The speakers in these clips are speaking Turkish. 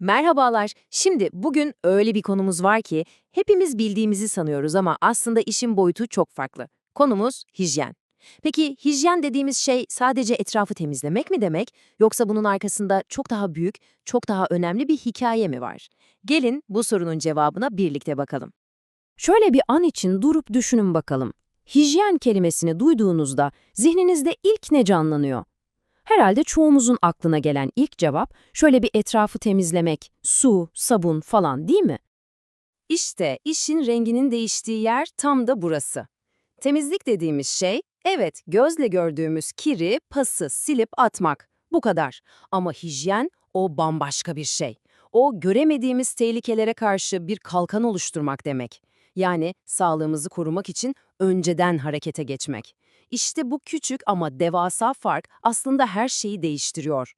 Merhabalar. Şimdi bugün öyle bir konumuz var ki hepimiz bildiğimizi sanıyoruz ama aslında işin boyutu çok farklı. Konumuz hijyen. Peki hijyen dediğimiz şey sadece etrafı temizlemek mi demek yoksa bunun arkasında çok daha büyük, çok daha önemli bir hikaye mi var? Gelin bu sorunun cevabına birlikte bakalım. Şöyle bir an için durup düşünün bakalım. Hijyen kelimesini duyduğunuzda zihninizde ilk ne canlanıyor? Herhalde çoğumuzun aklına gelen ilk cevap şöyle bir etrafı temizlemek, su, sabun falan değil mi? İşte işin renginin değiştiği yer tam da burası. Temizlik dediğimiz şey, evet gözle gördüğümüz kiri, pası silip atmak. Bu kadar. Ama hijyen o bambaşka bir şey. O göremediğimiz tehlikelere karşı bir kalkan oluşturmak demek. Yani sağlığımızı korumak için önceden harekete geçmek. İşte bu küçük ama devasa fark aslında her şeyi değiştiriyor.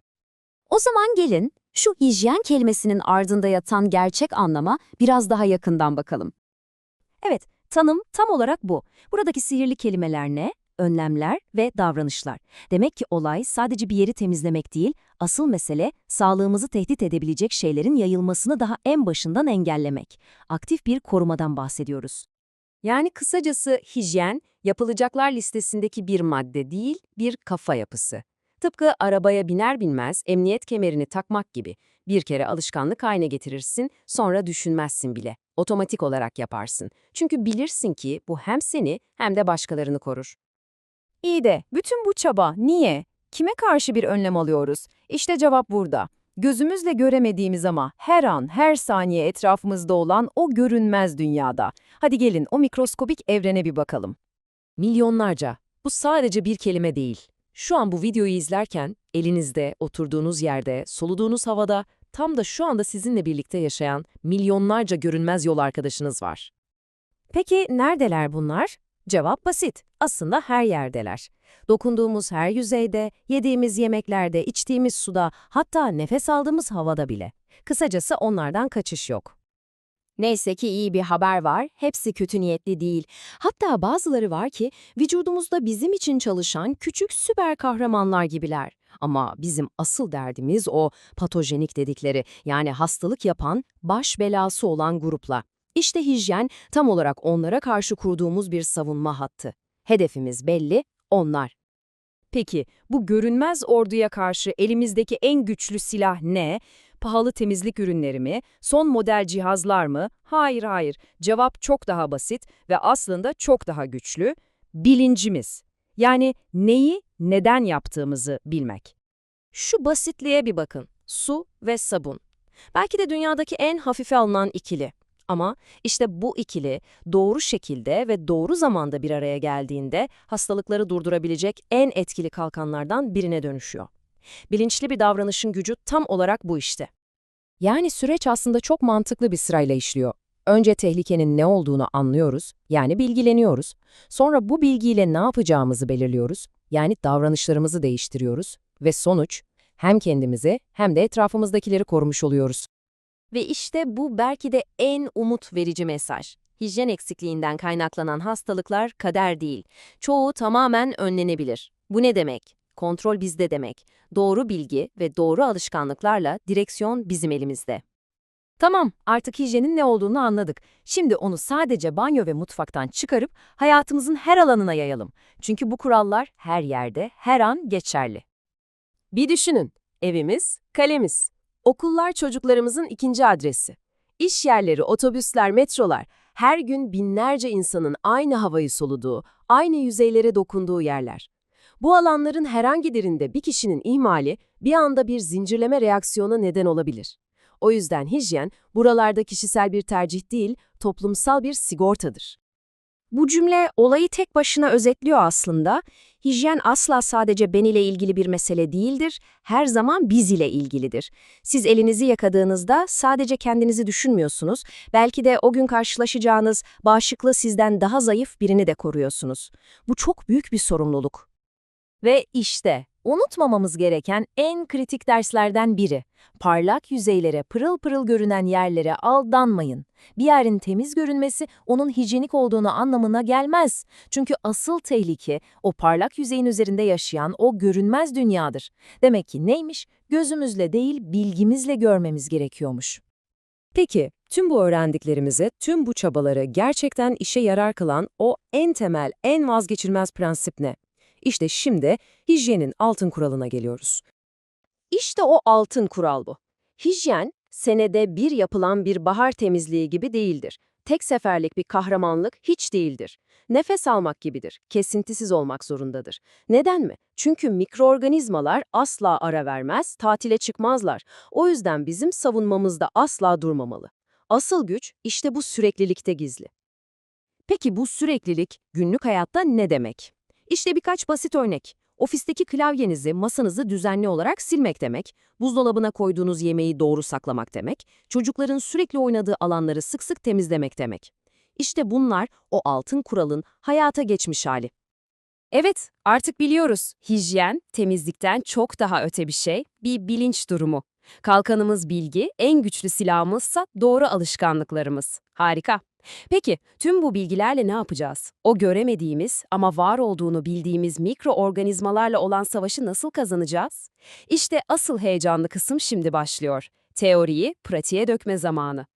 O zaman gelin şu hijyen kelimesinin ardında yatan gerçek anlama biraz daha yakından bakalım. Evet, tanım tam olarak bu. Buradaki sihirli kelimeler ne? Önlemler ve davranışlar. Demek ki olay sadece bir yeri temizlemek değil, asıl mesele sağlığımızı tehdit edebilecek şeylerin yayılmasını daha en başından engellemek. Aktif bir korumadan bahsediyoruz. Yani kısacası hijyen, yapılacaklar listesindeki bir madde değil, bir kafa yapısı. Tıpkı arabaya biner binmez emniyet kemerini takmak gibi. Bir kere alışkanlık haline getirirsin, sonra düşünmezsin bile. Otomatik olarak yaparsın. Çünkü bilirsin ki bu hem seni hem de başkalarını korur. İyi de bütün bu çaba niye? Kime karşı bir önlem alıyoruz? İşte cevap burada. Gözümüzle göremediğimiz ama her an, her saniye etrafımızda olan o görünmez dünyada. Hadi gelin o mikroskobik evrene bir bakalım. Milyonlarca. Bu sadece bir kelime değil. Şu an bu videoyu izlerken elinizde, oturduğunuz yerde, soluduğunuz havada tam da şu anda sizinle birlikte yaşayan milyonlarca görünmez yol arkadaşınız var. Peki neredeler bunlar? Cevap basit. Aslında her yerdeler. Dokunduğumuz her yüzeyde, yediğimiz yemeklerde, içtiğimiz suda, hatta nefes aldığımız havada bile. Kısacası onlardan kaçış yok. Neyse ki iyi bir haber var, hepsi kötü niyetli değil. Hatta bazıları var ki vücudumuzda bizim için çalışan küçük süper kahramanlar gibiler. Ama bizim asıl derdimiz o patojenik dedikleri yani hastalık yapan, baş belası olan grupla. İşte hijyen tam olarak onlara karşı kurduğumuz bir savunma hattı. Hedefimiz belli, onlar. Peki bu görünmez orduya karşı elimizdeki en güçlü silah ne? Pahalı temizlik ürünleri mi? Son model cihazlar mı? Hayır hayır. Cevap çok daha basit ve aslında çok daha güçlü. Bilincimiz. Yani neyi, neden yaptığımızı bilmek. Şu basitliğe bir bakın. Su ve sabun. Belki de dünyadaki en hafife alınan ikili. Ama işte bu ikili doğru şekilde ve doğru zamanda bir araya geldiğinde hastalıkları durdurabilecek en etkili kalkanlardan birine dönüşüyor. Bilinçli bir davranışın gücü tam olarak bu işte. Yani süreç aslında çok mantıklı bir sırayla işliyor. Önce tehlikenin ne olduğunu anlıyoruz, yani bilgileniyoruz. Sonra bu bilgiyle ne yapacağımızı belirliyoruz, yani davranışlarımızı değiştiriyoruz. Ve sonuç, hem kendimizi hem de etrafımızdakileri korumuş oluyoruz. Ve işte bu belki de en umut verici mesaj. Hijyen eksikliğinden kaynaklanan hastalıklar kader değil. Çoğu tamamen önlenebilir. Bu ne demek? Kontrol bizde demek. Doğru bilgi ve doğru alışkanlıklarla direksiyon bizim elimizde. Tamam, artık hijyenin ne olduğunu anladık. Şimdi onu sadece banyo ve mutfaktan çıkarıp hayatımızın her alanına yayalım. Çünkü bu kurallar her yerde, her an geçerli. Bir düşünün, evimiz, kalemiz. Okullar çocuklarımızın ikinci adresi. İş yerleri, otobüsler, metrolar, her gün binlerce insanın aynı havayı soluduğu, aynı yüzeylere dokunduğu yerler. Bu alanların herhangi birinde bir kişinin ihmali bir anda bir zincirleme reaksiyona neden olabilir. O yüzden hijyen, buralarda kişisel bir tercih değil, toplumsal bir sigortadır. Bu cümle olayı tek başına özetliyor aslında. Hijyen asla sadece ben ile ilgili bir mesele değildir, her zaman biz ile ilgilidir. Siz elinizi yakadığınızda sadece kendinizi düşünmüyorsunuz, belki de o gün karşılaşacağınız bağışıklığı sizden daha zayıf birini de koruyorsunuz. Bu çok büyük bir sorumluluk. Ve işte Unutmamamız gereken en kritik derslerden biri. Parlak yüzeylere, pırıl pırıl görünen yerlere aldanmayın. Bir yerin temiz görünmesi onun hijyenik olduğunu anlamına gelmez. Çünkü asıl tehlike o parlak yüzeyin üzerinde yaşayan o görünmez dünyadır. Demek ki neymiş? Gözümüzle değil bilgimizle görmemiz gerekiyormuş. Peki, tüm bu öğrendiklerimizi, tüm bu çabaları gerçekten işe yarar kılan o en temel, en vazgeçilmez prensip ne? İşte şimdi hijyenin altın kuralına geliyoruz. İşte o altın kural bu. Hijyen, senede bir yapılan bir bahar temizliği gibi değildir. Tek seferlik bir kahramanlık hiç değildir. Nefes almak gibidir, kesintisiz olmak zorundadır. Neden mi? Çünkü mikroorganizmalar asla ara vermez, tatile çıkmazlar. O yüzden bizim savunmamızda asla durmamalı. Asıl güç işte bu süreklilikte gizli. Peki bu süreklilik günlük hayatta ne demek? İşte birkaç basit örnek. Ofisteki klavyenizi, masanızı düzenli olarak silmek demek, buzdolabına koyduğunuz yemeği doğru saklamak demek, çocukların sürekli oynadığı alanları sık sık temizlemek demek. İşte bunlar o altın kuralın hayata geçmiş hali. Evet, artık biliyoruz. Hijyen, temizlikten çok daha öte bir şey, bir bilinç durumu. Kalkanımız bilgi, en güçlü silahımızsa doğru alışkanlıklarımız. Harika. Peki, tüm bu bilgilerle ne yapacağız? O göremediğimiz ama var olduğunu bildiğimiz mikroorganizmalarla olan savaşı nasıl kazanacağız? İşte asıl heyecanlı kısım şimdi başlıyor. Teoriyi pratiğe dökme zamanı.